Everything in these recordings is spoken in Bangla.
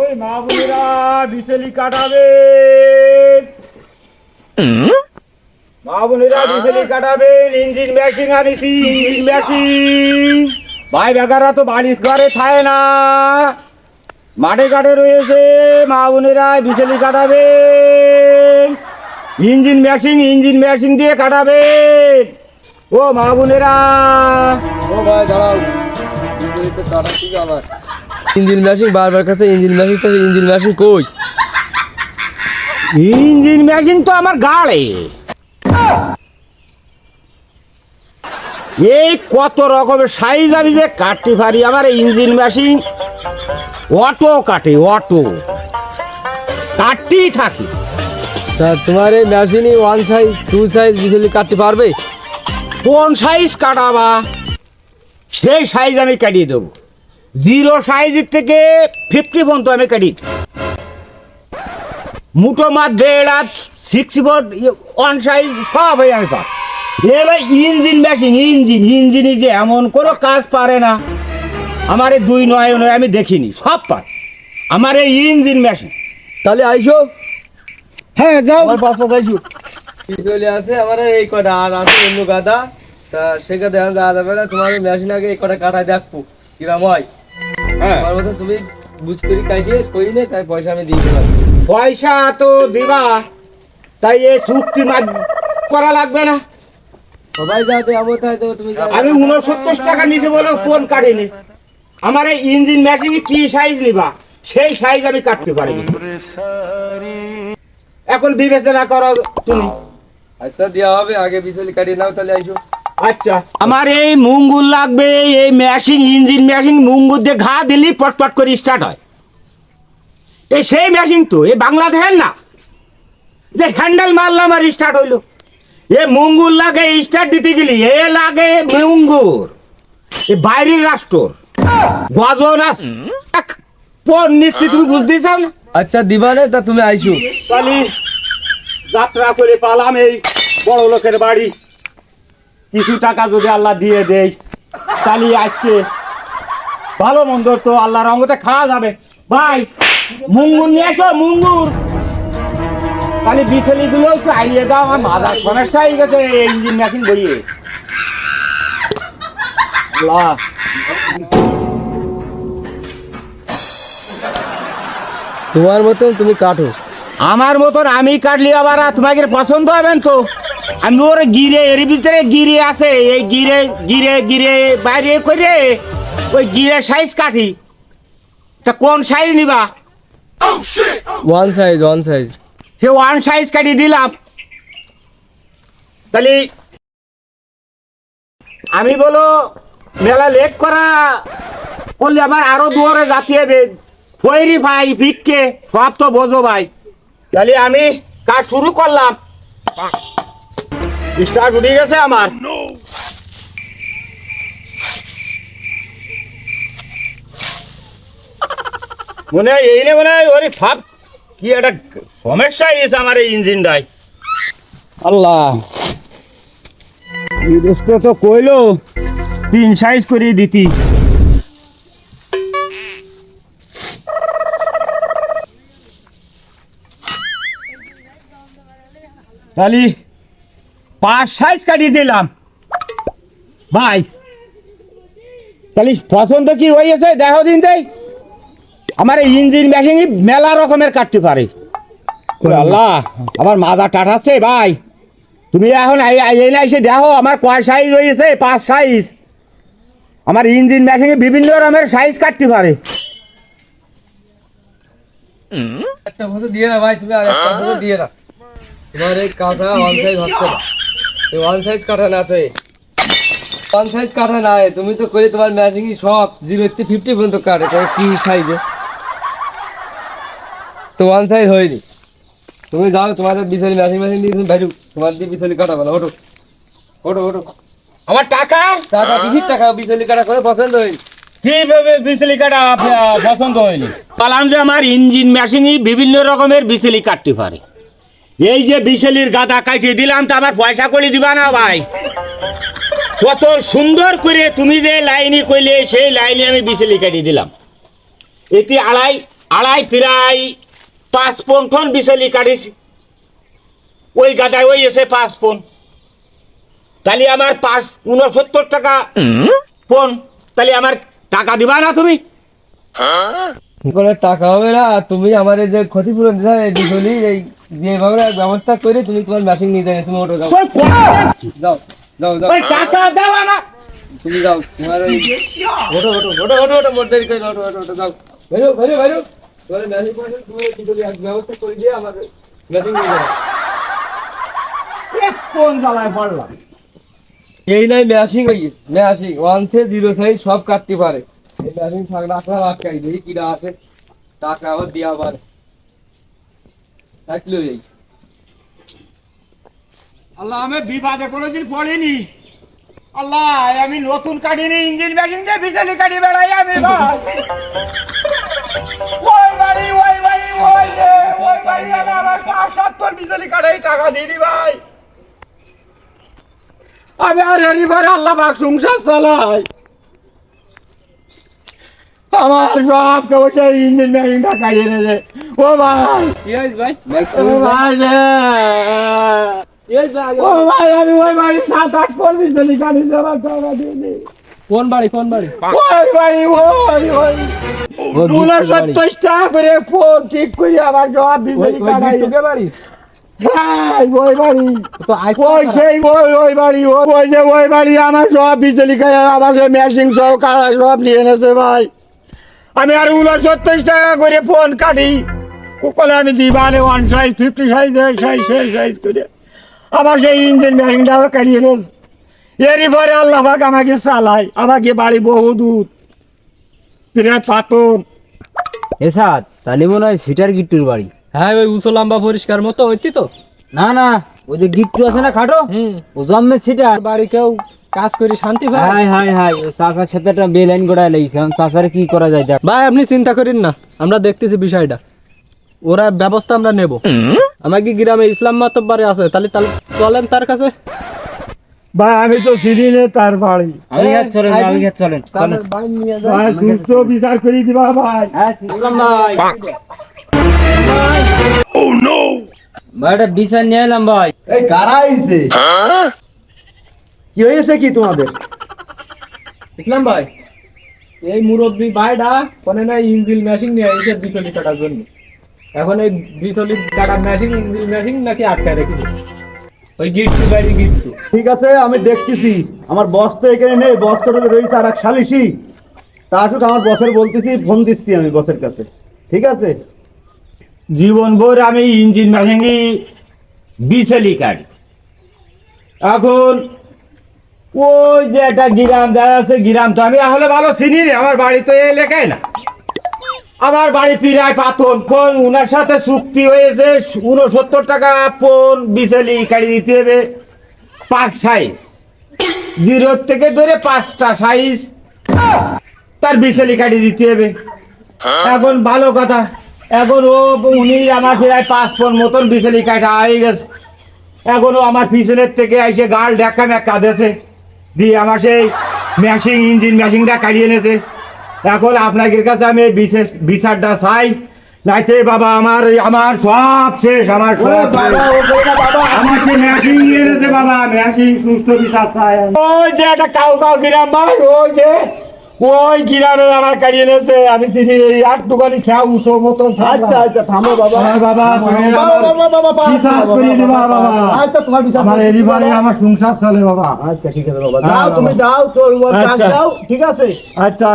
ওই মা বোনেরা বিচেলি কাটাবে। মা বোনেরা বিচেলি কাটাবেন ইঞ্জিন মেশিন আনিছি ইঞ্জিন মেশিন ভাই বেকাররা তো বাড়ির ঘরে থাকে না। মাঠে ঘাটে রয়েছে মা বোনেরা বিচেলি কাটাবেন ইঞ্জিন মেশিন ইঞ্জিন মেশিন দিয়ে কাটাবেন ও মা বোনেরা। ও ভাই দাঁড়াও। আমার ইঞ্জিন মেশিন বারবার কাছে ইঞ্জিন মেশিন তো ইঞ্জিন মেশিন কই? ইঞ্জিন মেশিন তো আমার গাড়ে। এই কত রকমের সাইজ আমি যে কাটতে পারি আমার ইঞ্জিন মেশিন অটো কাটে অটো। কাটতেই থাকি। তা তোমার এই মেশিনই ওয়ান সাইজ টু সাইজ বিজলি কাটতে পারবে? কোন সাইজ কাটাবা? সেই সাইজ আমি কাটিয়ে দেবো। জিরো সাইজের থেকে ফিফটি পর্যন্ত আমি কাটি। মুটো মাছ, দেড় হাত সিক্স বোর্ড ওয়ান সাইজ সব হয়ে আমি পাব। ইঞ্জিন মেশিন ইঞ্জিন ইঞ্জিনই যে এমন কোনো কাজ পারে না। আমার এই দুই নয় নয় আমি দেখিনি, সব পারে আমার এই ইঞ্জিন মেশিন তাহলে আইসো। হ্যাঁ যাও। আমার পাঁচ পাঁচ আইসো বিজলি আছে আমার এই কটা আর আছে অন্য গাদা। তা যাওয়া যাবে না, তোমার মেশিন আগে এই কটা কাটায় দেখব। কিরাম হ্যাঁ? আমার মতো তুমি বুঝ করি নে তাই পয়সা আমি দিয়ে দিলাম। পয়সা তো দিবা তাই এ চুক্তি করা লাগবে না। সবাই আমো তাই দেবো তুমি আমি উনসত্তর টাকা নিচে বলে ফোন কাটিনি। আমার এই ইঞ্জিন মেশিন কি সাইজ নিবা? সেই সাইজ আমি কাটতে পারি এখন বিবেচনা করো তুমি। আচ্ছা দেওয়া হবে আগে বিজলি কাটিয়ে নাও তাহলে আইসো। আচ্ছা। আমার এই মুঙ্গুর লাগবে এই মেশিন ইঞ্জিন মেশিন মুঙ্গুর দিয়ে ঘা দিলি পটপট করে স্টার্ট হয়। এই সেই মেশিন তো এই বাংলাদেশের না। যে হ্যান্ডেল মারলাম আর স্টার্ট হইল। এ মুঙ্গুর লাগে স্টার্ট দিতে গেলি এ লাগে মুঙ্গুর। এ বাইরের রাষ্ট্র গজন আছে পর নিশ্চিত তুমি বুঝতে চাও না। আচ্ছা দিবানে তা তুমি আইসো। কালি যাত্রা করে পালাম এই বড় লোকের বাড়ি। কিছু টাকা যদি আল্লাহ দিয়ে দেয় তাহলে আজকে ভালো মন্দ তো আল্লাহর রঙতে খাওয়া যাবে। ভাই মুঙ্গুর নিয়ে এসো মুঙ্গুর। তাহলে বিচলি গুলো একটু আইয়ে দাও আমার মাথার সমস্যা হয়ে গেছে ইঞ্জিন মেশিন বইয়ে। আল্লাহ। তোমার মতন তুমি কাটো। আমার মতন আমি কাটলি আবার তোমাকে পছন্দ হবেন তো। আমি ওর গিরে এর ভিতরে গিরে আছে এই গিরে গিরে গিরে বাইরে করে ওই গিরে সাইজ কাটি। তা কোন সাইজ নিবা? ওয়ান সাইজ ওয়ান সাইজ সে ওয়ান সাইজ কাটি দিলাম। তাহলে আমি বলো মেলা লেট করা করলে আমার আরও দুয়ারে জাতি হবে। ফৈরি ভাই ভিক্ষে সব তো বোঝো ভাই। তাহলে আমি কাজ শুরু করলাম। স্টার্ট উঠে গেছে আমার। মনে হয় এই নে মনে হয় ওরে ফাপ কি একটা সমস্যা হয়েছে আমার এই ইঞ্জিনটাই আল্লাহ। দোস্ত তো কইলো তিন সাইজ করে দিতি। তাহলে পাঁচ সাইজ কাটিয়ে দিলাম। ভাই, তাহলে পছন্দ কি হয়েছে? দেখো দিন দেই। আমার ইঞ্জিন মেশিন মেলা রকমের কাটতে পারে। আল্লাহ, আমার মাজা টাটাচ্ছে ভাই। তুমি এখন এই এসে দেখো, আমার কয় সাইজ হয়েছে পাঁচ সাইজ আমার ইঞ্জিন মেশিনে বিভিন্ন রকমের সাইজ কাটতে পারে। একটা দিয়ে না ভাই, তুমি আর একটা দিয়ে না। তোমার এই কাঁথা ওয়ান সাইজ না। ওয়ান সাইজ কাঁথা না তো ওয়ান সাইজ কাঁথা না তুমি তো করে তোমার ম্যাচিং সব। জিরো থেকে ফিফটি পর্যন্ত কাটে তো কি সাইজে তো ওয়ান সাইজ হয়নি। তুমি যাও তোমার বিশালি ম্যাচিং ম্যাচিং দিয়ে তুমি ভ্যালু তোমার দিয়ে বিশালি কাটাবে না ওঠো। ওঠো ওঠো। আমার টাকা? টাকা বিশির টাকা বিশালি কাটা করে পছন্দ হয়নি। কীভাবে বিচলি কাটা পছন্দ হয়নি? বললাম যে আমার ইঞ্জিন মেশিনই বিভিন্ন রকমের বিচলি কাটতে পারে। এই যে বিচলির গাদা কাটিয়ে দিলাম তো আমার পয়সা করে দিবা না ভাই? কত সুন্দর করে তুমি যে লাইনে কইলে সেই লাইনে আমি বিচলি কাটিয়ে দিলাম। এটি আড়াই আড়াই প্রায় পাঁচ পন ফোন বিচলি কাটিস ওই গাদায় ওই এসে পাঁচ ফোন তাহলে আমার পাঁচ উনসত্তর টাকা ফোন তাহলে আমার টাকা দিবা না তুমি? করে টাকা হবে না তুমি আমার এই যে ক্ষতিপূরণ দিতে এই এই যেভাবে ব্যবস্থা করে তুমি তোমার মেশিন নিয়ে যাবে তুমি ওটা যাও? যাও যাও যাও টাকা দেওয়া না তুমি যাও তোমার ওই ওটো ওটো ওটো ওটো ওটো মোট দেরি করে ওটো ওটো ওটো যাও বেরো বেরো বেরো। তোমার মেশিন করে তুমি বিজলি এক ব্যবস্থা করে দিয়ে আমার মেশিন নিয়ে যাবে। এক ফোন জ্বালায় পড়লাম? এই নাই ম্যাশিং হয়ে গেছে ম্যাশিং ওয়ান থেকে জিরো সাইজ সব কাটতে পারে। এই ম্যাশিং থাকলে আপনার আটকাই দেখি কিরা আছে টাকা আবার দেওয়া পারে আল্লাহ, আমি বিবাদে কোনোদিন পড়িনি। আল্লাহ, আমি নতুন কাটিনি ইঞ্জিন মেশিন দিয়ে বিজলি কাটি বেড়াই আমি, ভাই। ওই কাটাই টাকা দিইনি ভাই। আমি আর পরে আল্লাহ পাক সংসার চালাই। আমার সব সেই ইঞ্জিন মেশিনটা কাটিয়ে নিয়েছে ও ভাই। হয়েছে ভাই? ও ভাই? ও ভাই আমি ওই বাড়ি সাত আট ফোন বিজলি কাটি দেওয়ার টাকা দিইনি কোন বাড়ি কোন বাড়ি? ওই বাড়ি ওই ওই উনসত্তর টাকা করে ফোন ঠিক করে আমার জবাব বিজলি কাটাই বাড়ি? হ্যাঁ ওই বাড়ি। ওই সেই ওই ওই বাড়ি ওই ওই যে ওই বাড়ি আমার সব বিজলি খাই আমার মেশিন সহ কারা সব নিয়ে এনেছে ভাই। আমি আর উনসত্তর টাকা করে ফোন কাটি। কুকলে আমি দিই মানে one size fifty size size size size করে। আমার সেই ইঞ্জিন মেশিনটাও কাটিয়ে এনেছে এরই পরে আল্লাহ পাক আমাকে চালাই আমাকে বাড়ি বহু দূর। প্রায় পাতন এসাদ তাহলে মনে হয় সিটার গিট্টুর বাড়ি। হ্যাঁ ওই উঁচু লম্বা পরিষ্কার মতো হইতি তো। না না ওই যে গিট্টু আছে না খাটো? হুম। ও জন্মের সিটার। বাড়ি কেউ কাজ করে শান্তি পায় হাই হাই হাই। চাচার সাথে একটা বেলাইন গোড়ায় এখন চাচারে কি করা যায় ভাই আপনি চিন্তা করেন না। আমরা দেখতেছি বিষয়টা। ওরা ব্যবস্থা আমরা নেব। আমাকে গ্রামে ইসলাম মাতব্বারে আছে তাহলে তাহলে চলেন তার কাছে। ভাই আমি তো চিনি নে তার বাড়ি। আমি ঘাট চলেন আমি ঘাট চলেন। ভাই সুস্থ বিচার করে দিবা ভাই। হ্যাঁ, ইসলাম ভাই। ভাই একটা বিচার নিয়ে এলাম ভাই। এই কারা আইছে? কি হয়েছে কি তোমাদের? ইসলাম ভাই এই মুরব্বী ভাইটা কোনে না ইঞ্জিল মেশিন নিয়ে এসে বিচলি কাটার জন্য। এখন এই বিচলি কাটার মেশিন ইঞ্জিল মেশিন নাকি আটকায় রেখেছে। ওই গিট্টু বাড়ি গিট্টু। ঠিক আছে আমি দেখতেছি। আমার বস তো এখানে নেই বস তো রয়েছে আর এক সালিশি। তা আসুক আমার বসের বলতেছি ফোন দিচ্ছি আমি বসের কাছে। ঠিক আছে? জীবন ভোর আমি ইঞ্জিন মেশিনি বিচলি কাটি এখন ওই যে একটা গ্রাম দেখা আছে গ্রাম তো। আমি আসলে ভালো চিনি রে, আমার বাড়ি তো এই এলাকায় না আমার বাড়ি পিরায় পাতন। কোন উনার সাথে চুক্তি হয়েছে উনসত্তর টাকা ফোন বিচলি কাটি দিতে হবে। পাঁচ সাইজ জিরো থেকে ধরে পাঁচটা সাইজ তার বিচলি কাটি দিতে হবে। এখন ভালো কথা। এখন ও, উনি আমার প্রায় পাঁচ ফোন মতন বিচলি কাটা হয়ে গেছে। এখনও আমার পিছনের থেকে এসে গাল ঢাকা ম্যাকা দেছে দিয়ে আমার সেই ম্যাশিং ইঞ্জিন ম্যাশিংটা কাটিয়ে এনেছে। এখন আপনাদের কাছে আমি বিশেষ বিচারটা চাই। নাইতে বাবা আমার আমার সব শেষ আমার সব। আমার সে ম্যাশিং নিয়ে এনেছে বাবা ম্যাশিং সুস্থ বিচার চাই। ওই যে একটা কাউ কাউ গ্রাম ভাই ওই যে ওই গ্রামে আমার কাটিয়ে এনেছে? আমি চিনি এই আট দোকানি খেয়া উঠো মতন আচ্ছা আচ্ছা থামো বাবা। হ্যাঁ, বাবা, বাবা, বাবা, বাবা, বাবা, বিশ্বাস করিয়ে দিবা, বাবা। আচ্ছা তোমার বিচার আমার সংসার চলে বাবা। আচ্ছা ঠিক আছে বাবা। হ্যাঁ, যাও তুমি যাও তোর উপর কাজ আচ্ছা। যাও ঠিক আছে? আচ্ছা।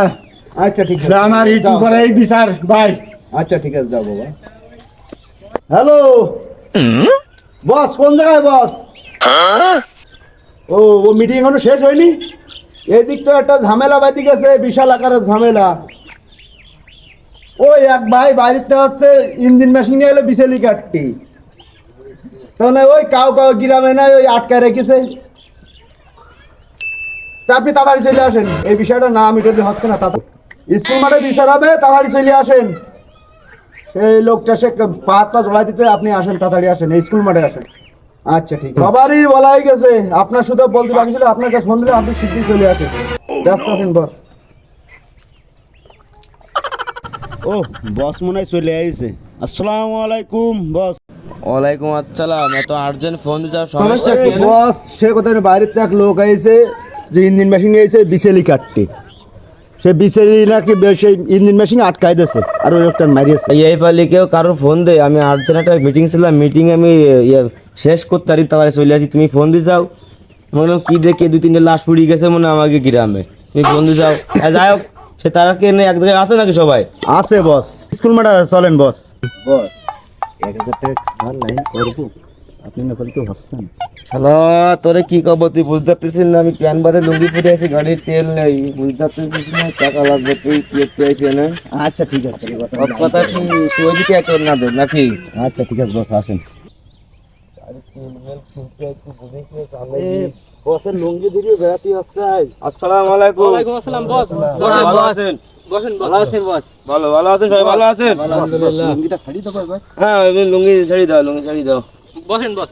আচ্ছা ঠিক আছে। আমার। করে এই বিচার ভাই আচ্ছা ঠিক আছে যাও বাবা। হ্যালো? বস কোন জায়গায় বস? ও ও মিটিং এখনও শেষ হয়নি? এদিক তো একটা ঝামেলা বাদি গেছে বিশাল আকারের ঝামেলা। ওই এক ভাই বাড়িতে হচ্ছে ইঞ্জিন মেশিন নিয়ে এলো বিশালি কাটটি তাহলে ওই কাউ কাউ গ্রামে নাই ওই আটকায় রেখেছে। তা আপনি তাড়াতাড়ি চলে আসেন। এই বিষয়টা না আমি হচ্ছে না, তাড়াতাড়ি। স্কুল মাঠে বিচার হবে, তাড়াতাড়ি চলে আসেন। সেই লোকটা সে পা পা জড়াই দিতে, আপনি আসেন, তাড়াতাড়ি আসেন, এই স্কুল মাঠে আসেন। আচ্ছা ঠিক আছে। সবারই বলা হয়ে গেছে আপনার শুধু বলতে বাকি ছিল আপনার কাছে ফোন দিলে আপনি শিগগিরই চলে আসেন। ব্যস্ত আছেন বস। ও বস মনে হয় চলে আসছে আসসালামু আলাইকুম বস। ওয়ালাইকুম আসসালাম এত আর্জেন্ট ফোন সমস্যা এই বস সে কোথায় বাইরের থেকে এক লোক আইছে যে ইঞ্জিন মেশিন এসে বিচেলি কাটতে। সে বিচেলি নাকি সেই ইঞ্জিন মেশিন আটকাই দিয়েছে আর ওই লোকটা মারিয়েছে। এই পালি কেউ কারোর ফোন দেয়। আমি আর্জেন্ট একটা মিটিং ছিলাম। মিটিং আমি ইয়ে শেষ করতে পারি তারপরে চলে আসি। তুমি ফোন দিয়ে যাও। মনে কি দেখে দুই তিনটে লাশ পুড়িয়ে গেছে মনে আমাকে গ্রামে। তুমি ফোন দিয়ে যাও। হ্যাঁ, যাই হোক সে তারা কে নেই এক জায়গায় আছে নাকি সবাই? আছে বস স্কুল মাঠে চলেন বস বস এক হাজার টাকা লাইন করব। আপনি না করলে তো হচ্ছেন হ্যালো তোরে কি কব তুই বুঝতে পারছিস না আমি প্যান বাদে লুঙ্গি পরে আছি গাড়ির তেল নেই বুঝতে পারছিস না টাকা লাগবে তুই কি একটু আইসি না আচ্ছা ঠিক আছে। সব কথা না নাকি? আচ্ছা ঠিক আছে বস আসেন। বসের লুঙ্গি দিয়ে বেড়াতে আসছে আসসালামু আলাইকুম। ওয়ালাইকুম আসসালাম বস। ভালো আছেন? ভালো আছেন ভালো ভালো আছেন সবাই ভালো আছেন? আলহামদুলিল্লাহ। লুঙ্গিটা ছাড়ি তো ভাই হ্যাঁ লুঙ্গি ছাড়ি দাও লুঙ্গি ছাড়ি দাও। বসেন বস।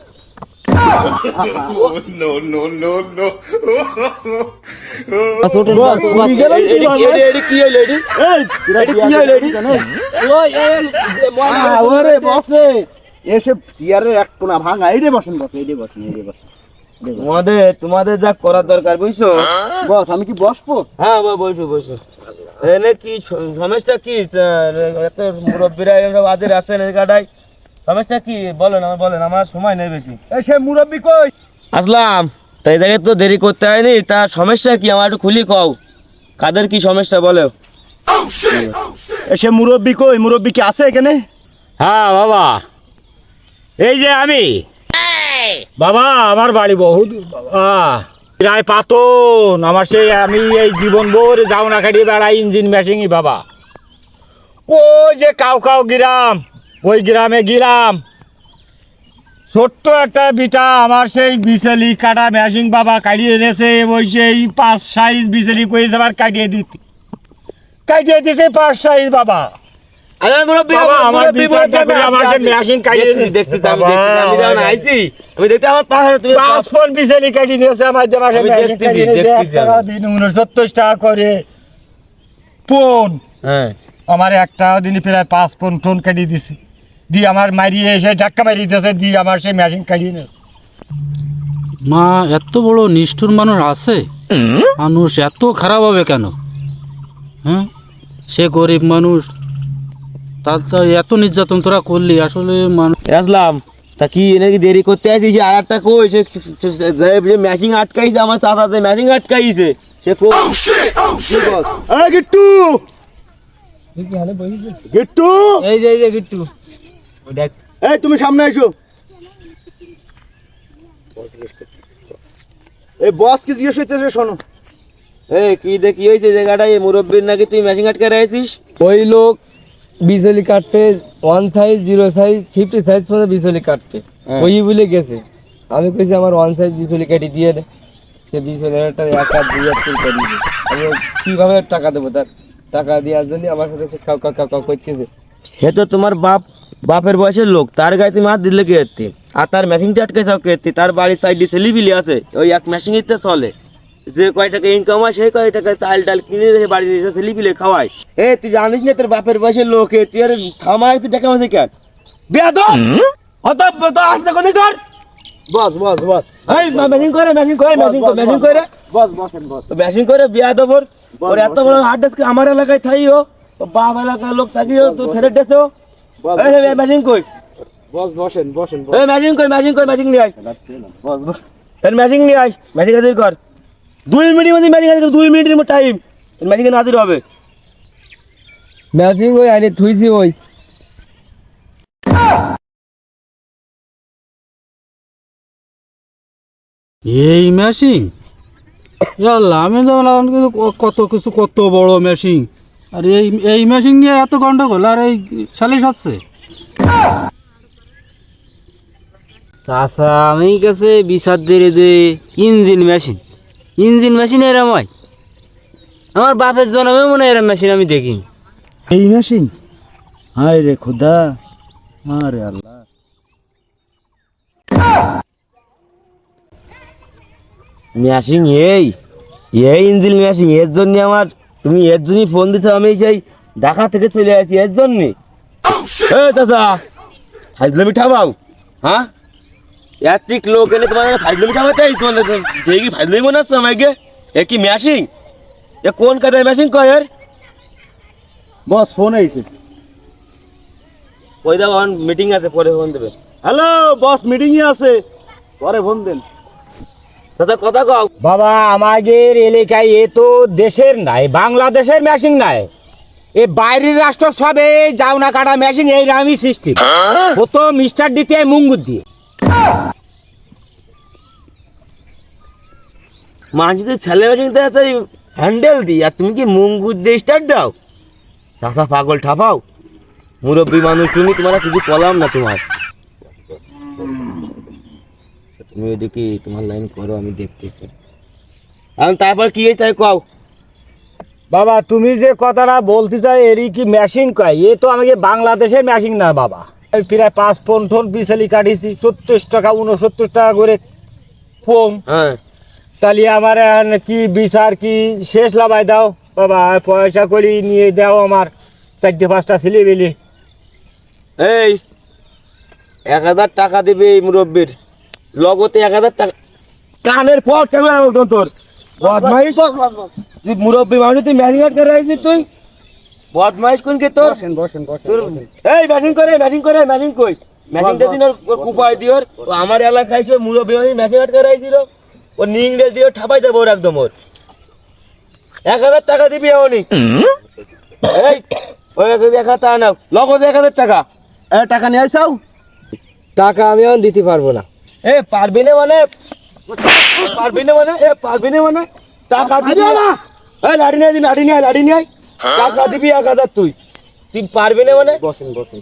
এসে চেয়ারের এক কোনা ভাঙা এই রে বসেন এই রে বসেন এই রে বসেন। তোমাদের তোমাদের যা করার দরকার বুঝছ? বস আমি কি বসবো? হ্যাঁ বই- বসো বসো। এনে কি সমস্যা কি? এত মুরব্বীরা আছেন এই গাড়ায় সমস্যা কি? বলেন আমার বলেন আমার সময় নেই বেশি। এই সে মুরব্বি কই? আসলাম। তাই জায়গায় তো দেরি করতে হয়নি তা সমস্যা কি? আমার একটু খুলি কও। কাদের কি সমস্যা বলো? এই সে মুরব্বি কই? মুরব্বি কি আছে এখানে? হ্যাঁ বাবা। এই যে আমি। বাবা আমার বাড়ি বহুত বাবা। রায় পাতন। আমার সেই আমি এই জীবন ভোর যাও না কাটিয়ে বেড়াই ইঞ্জিন মেশিনই বাবা। ওই যে কাউ কাউ গ্রাম। ওই গ্রামে গেলাম। ছোট্ট একটা বিটা আমার সেই বিচেলি কাটা মেশিন বাবা কাটিয়ে এনেছে ওই সেই পাঁচ সাইজ বিচেলি করেছে আবার কাটিয়ে দিতে। কাটিয়ে দিতে পাঁচ সাইজ বাবা। করে উনসত্তর টাকা করে হ্যাঁ। আমার একটা দিন প্রায় পাঁচ ফোন টোন কাটিয়ে দিছে দিয়ে আমার মারিয়ে এসে ধাক্কা মারিয়ে দিয়েছে দিয়ে আমার সেই মেশিন কাটিয়ে নিয়েছে মা এত বড় নিষ্ঠুর মানুষ আছে? মানুষ এত খারাপ হবে কেন? হ্যাঁ? সে গরিব মানুষ তার তো এত নির্যাতন তোরা করলি আসলে মানুষ আসলাম। তা কি এনে কি দেরি করতে আইছি আর একটা কই? সে ম্যাচিং আটকাইছে আমার চাচাতে ম্যাচিং আটকাইছে। সে বল এই গিট্টু! গিট্টু! এই যে এই যে গিট্টু। এই তুমি সামনে এসো। এই বস কি জিজ্ঞেস হইতেছে শোনো। এই কি দে কি হয়েছে জায়গাটায়? মুরব্বীর নাকি তুই ম্যাচিং আটকে রাখিস ওই লোক বিচলি কাটতে one size zero size fifty size পর্যন্ত বিচলি কাটতে। হ্যাঁ। ওই বলে গেছে। আমি কইছি আমার ওয়ান সাইজ বিচলি কাটি দিয়ে দে। সে বিচলি একটা এক হাত দুই হাত করে কাটিয়ে দে। আমি কীভাবে টাকা দেবো তার? টাকা দেওয়ার জন্য আমার সাথে সে খাও খাও খাও করতেছে। সে তো তোমার বাপ। বাপের বয়সের লোক তার গায়ে তুমি হাত দিলে কে আর তার মেশিনটা আটকে যাও কে তার বাড়ির সাইডে ছেলিবিলি আছে ওই এক মেশিনইতে চলে। যে কয় টাকা ইনকাম হয় সেই কয় টাকা চাল ডাল কিনে রেখে বাড়ির এসে ছেলিপিলে খাওয়ায়। এ তুই জানিস না তোর বাপের বয়সের লোক এ, তুই আর থামার তুই টাকা মাসে কেন? বিয়া তো অত তো আসতে কোনে তোর বস বস বস। এই মেশিন করে মেশিন করে মেশিন করে মেশিন করে। বস বসেন বস মেশিন করে বিয়া দেবর ওর এত বড় হার্ড ডিস্ক আমার এলাকায় থাইও বাপ এলাকার লোক থাকিও তো ছেড়ে দেছো বস। এই মেশিন কই? বস বসেন বসেন এই ম্যাচিং কর ম্যাচিং কর ম্যাচিং নিয়ে আয়। বস বস। এর ম্যাচিং নিয়ে আয় ম্যাচিং হাজির কর। দুই মিনিটের মধ্যে ম্যাচিং হাজির কর দুই মিনিটের মধ্যে টাইম ম্যাচিং হাজির হবে। ম্যাচিং ওই আরে থুইছি ওই এই মেশিন আমি কত কিছু কত বড় মেশিন আর এই এই মেশিন নিয়ে এত গন্ডগোল আর এই সালিশ হচ্ছে? চাষা আমি কাছে বিষাদের যে ইঞ্জিন মেশিন ইঞ্জিন মেশিন এরম হয় আমার বাপের জন্মে মনে হয় এরম মেশিন আমি দেখিনি। এই মেশিন হায় রে খুদা। আরে আল্লাহ। ম্যাচিং এই এই ইঞ্জিন মেশিন এর জন্য আমার তুমি এর জন্যই ফোন দিতে আমি সেই ঢাকা থেকে চলে আসি এর জন্যে? এ চাচা ফাইজলামি ঠাবাও হ্যাঁ? এত্রিক লোক এনে তোমার ফাইজলামি আইস তোমাদের যে কি ফাইজলামি মনে হচ্ছে আমাকে? এ কি ম্যাশিং এ কোন কাজের ম্যাশিং কয় এর? বস ফোন আইছে। ওই দাও মিটিং আছে পরে ফোন দেবে। হ্যালো বস মিটিং এ আছে। পরে ফোন দেন। চাচা কথা কও। বাবা আমাদের এলাকায় এ তো দেশের নাই বাংলাদেশের মেশিন নাই। এ বাইরের রাষ্ট্র সবে যাও না কাটা মেশিন এই রামি সৃষ্টি। প্রথম মিস্টার দিতে মুঙ্গুর দিয়ে। ছেলে তাই হ্যান্ডেল দিই আর তুমি কি মুঙ্গুর দিয়ে স্টার্ট দাও? চাচা পাগল ঠাপাও। মুরব্বী মানুষ তুমি তোমার কিছু বললাম না তোমার। তুমি এদিকে তোমার লাইন করো আমি দেখতেছি। এখন তারপর কি তাই কও। বাবা তুমি যে কথাটা বলতে চাই এরই কি মেশিন কয়? এ তো আমাকে বাংলাদেশের মেশিন না বাবা। প্রায় পাঁচ ফোন ঠোন পিছালি কাটিছি সত্তর টাকা উনসত্তর টাকা করে ফোন হ্যাঁ। তাহলে আমার কি বিচার কি শেষ লাভাই দাও? বাবা পয়সা করি নিয়ে দাও আমার। চারটে পাঁচটা ছেলে বেলি এই এক হাজার টাকা দেবে এই মুরব্বীর। লগতে এক হাজার টাকা কানের পর কেমন বলতো তোর। বদমাইশ। তুই মুরব্বী মানুষ তুই ম্যারিনেট করে আইছিস তুই। বদমাইশ কোন কে তোর তোর এই ব্যাটিং করে ব্যাটিং করে ব্যাটিং কই? দিন ওর কুপাই দিওর ও আমার এলাকায় সে মুরব্বী মানুষ করে ও নিংড়ে দিয়ে ঠাপাই দেবো ওর একদম ওর। এক হাজার টাকা দিবি এমনি এই ওই এক হাজার টাকা নাও। লগতে এক হাজার টাকা। টাকা নিয়ে আইসাও? টাকা আমি এখন দিতে পারব না। এ পারবি না মানে? পারবি না মানে? এ পারবি না মানে? টাকা দিবি? না এ লাড়ি নিয়ে লাড়ি নিয়ে লাড়ি নিয়ে টাকা দিবি এক হাজার তুই। তুই পারবি না মানে? বসেন বসেন।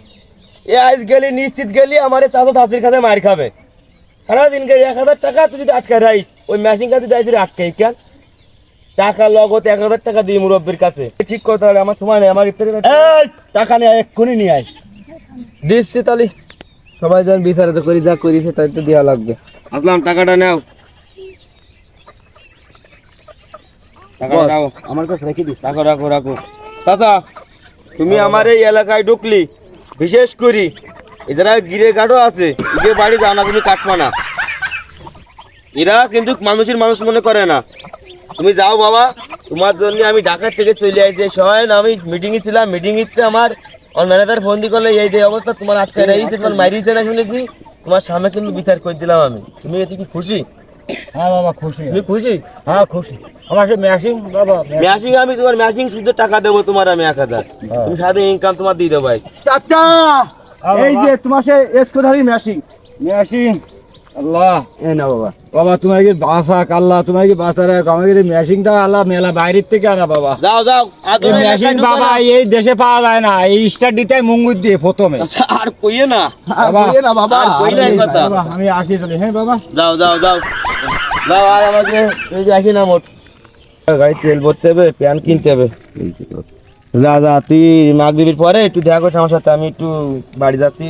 এ আজ গেলি নিশ্চিত গেলি আমার চাচা চাষির কাছে মার খাবে। সারা দিন গেলি এক হাজার টাকা তুই যদি আটকে রাইস ওই মেশিন কাছে যাই তুই আটকে কেন? টাকা লগত এক হাজার টাকা দিই মুরব্বীর কাছে। ঠিক কথা হলে আমার সময় নেই আমার ইফতারি টাকা নিয়ে আয়, এক্ষুনি নিয়ে আয়। দিচ্ছি তাহলে সবাই যেন বিচারিত করি যা করিছে তাই তো দেওয়া লাগবে। আসলাম টাকাটা নাও। আমার কাছে রেখে দিস। রাখো রাখো রাখো। চাচা তুমি আমার এই এলাকায় ঢুকলি বিশেষ করি এরা গিরে গাঢ় আছে যে বাড়ি যাও না তুমি কাটবা না এরা কিন্তু মানুষের মানুষ মনে করে না। তুমি যাও বাবা তোমার জন্য আমি ঢাকা থেকে চলে আসছি সবাই আমি মিটিংয়ে ছিলাম মিটিংয়ে আমার আমার ম্যানেজার ফোন দিয়ে করলে এই যে অবস্থা তোমার আজকে রয়েছে তোমার মারিয়েছে না শুনেছি তোমার সামনে কিন্তু বিচার করে দিলাম আমি তুমি এতে কি খুশি হ্যাঁ বাবা খুশি তুমি খুশি হ্যাঁ খুশি আমার সে ম্যাশিং বাবা ম্যাশিং আমি তোমার ম্যাশিং শুদ্ধ টাকা দেবো তোমার আমি এক হাজার তুমি সাথে ইনকাম তোমার দিয়ে দেবো ভাই চাচা এই যে তোমার সে এসকোধারি ম্যাশিং মেশিন আল্লাহ। এ না বাবা। বাবা তোমাকে বাসা আল্লাহ তোমাকে বাসা রাখ এই মেশিনটা আল্লাহ মেলা বাইরের থেকে আনা বাবা। যাও যাও আর এই তুমি মেশিন বাবা এই দেশে পাওয়া যায় না। এই স্টার দিতে মুঙ্গুর দিয়ে প্রথমে। আর কইয়ে না। আর বলিয়ে না বাবা। আর কথা। আমি আসি চলি হ্যাঁ বাবা। যাও যাও যাও। যাও আর আমাকে এই যে আসি না মোট। গাড়ি তেল ভরতে হবে প্যান কিনতে হবে। যা যা তুই মাগরিবির পরে একটু দেখা করছ আমার সাথে আমি একটু বাড়ি যাচ্ছি।